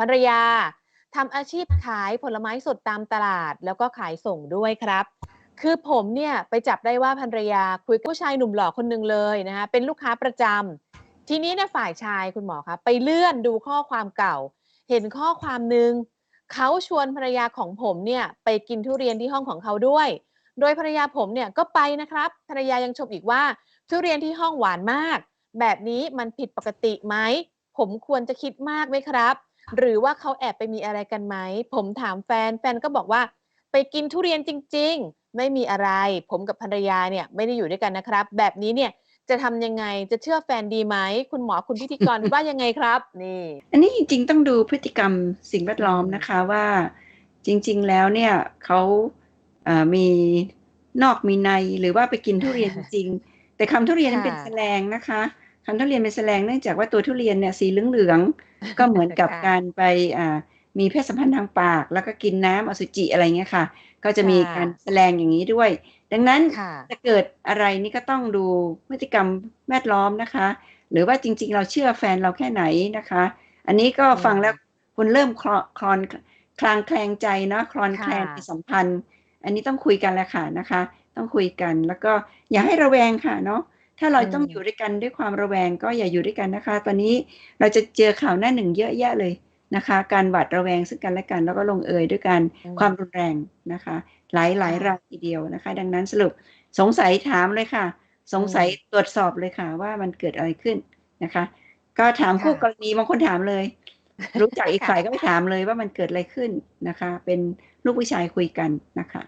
ภรรยาทำอาชีพขายผลไม้สดตามตลาด แล้วก็ขายส่งด้วยครับ คือผมเนี่ยไปจับได้ว่าภรรยาคุยกับผู้ชายหนุ่มหล่อคนหนึ่งเลยนะคะเป็นลูกค้าประจำทีนี้เนี่ยฝ่ายชายคุณหมอคะไปเลื่อนดูข้อความเก่า เห็นข้อความหนึ่งเขาชวนภรรยาของผมเนี่ยไปกินทุเรียนที่ห้องของเขาด้วย โดยภรรยาผมเนี่ยก็ไปนะครับ ภรรยายังชมอีกว่าทุเรียนที่ห้องหวานมาก แบบนี้มันผิดปกติไหม ผมควรจะคิดมากไหมครับ หรือว่าเขาแอบไปมีอะไรกันไหม ผมถามแฟน แฟนก็บอกว่า ไปกินทุเรียนจริง ๆ ไม่มีอะไร ผมกับภรรยาเนี่ยไม่ได้อยู่ด้วยกันนะครับ แบบนี้เนี่ยจะทำยังไงจะเชื่อแฟนดีไหม คุณหมอคุณพิธีกรว่ายังไงครับนี่ อันนี้จริง ๆ ต้องดูพฤติกรรมสิ่งแวดล้อมนะคะว่าจริง ๆ แล้วเนี่ยเขาเอ่อมีนอกมีในหรือว่าไปกินทุเรียนจริงๆแต่คำทุเรียนนั้นเป็นค่ะแสลงนะคะ คำทุเรียนเป็นแสลงเนื่องจากว่าตัวทุเรียนเนี่ยสีเหลืองๆก็เหมือนกับค่ะการไปอ่ามีเพศสัมพันธ์ทางปาก แล้วก็กินน้ำอสุจิอะไรเงี้ยค่ะ ก็จะมีค่ะการแสลงอย่างนี้ด้วย ดังนั้นค่ะจะเกิดอะไรนี่ก็ต้องดูพฤติกรรมแวดล้อมนะคะ หรือว่าจริง ๆ เราเชื่อแฟนเราแค่ไหนนะคะ อันนี้ก็อืมฟังแล้วคุณเริ่มคลอคลอนคลางแคลงใจเนาะคลอนแคลงค่ะในสัมพันธ์ อันนี้ต้องคุยกันแหละค่ะนะคะ ต้องคุยกันแล้วก็อย่าให้ระแวงค่ะเนาะ ถ้าเราต้องอยู่ด้วยกันด้วยความระแวงก็อย่าอยู่ด้วยกันนะคะ ตอนนี้เราจะเจอข่าวหน้าหนึ่งเยอะแยะเลยนะคะ การหวาดระแวงซึ่งกันและกัน แล้วก็ลงเอยด้วยกันอืมความรุนแรงนะคะ หลายหลายค่ะรายทีเดียวนะคะ ดังนั้นสรุปสงสัยถามเลยค่ะ สงสัยตรวจสอบเลยค่ะ ว่ามันเกิดอะไรขึ้นนะคะ ก็ถามคู่ค่ะกรณีบางคนถามเลย รู้จักอีกค่ะฝ่ายก็ไปถามเลยว่ามันเกิดอะไรขึ้นนะคะ เป็นลูกผู้ชายคุยกันนะคะ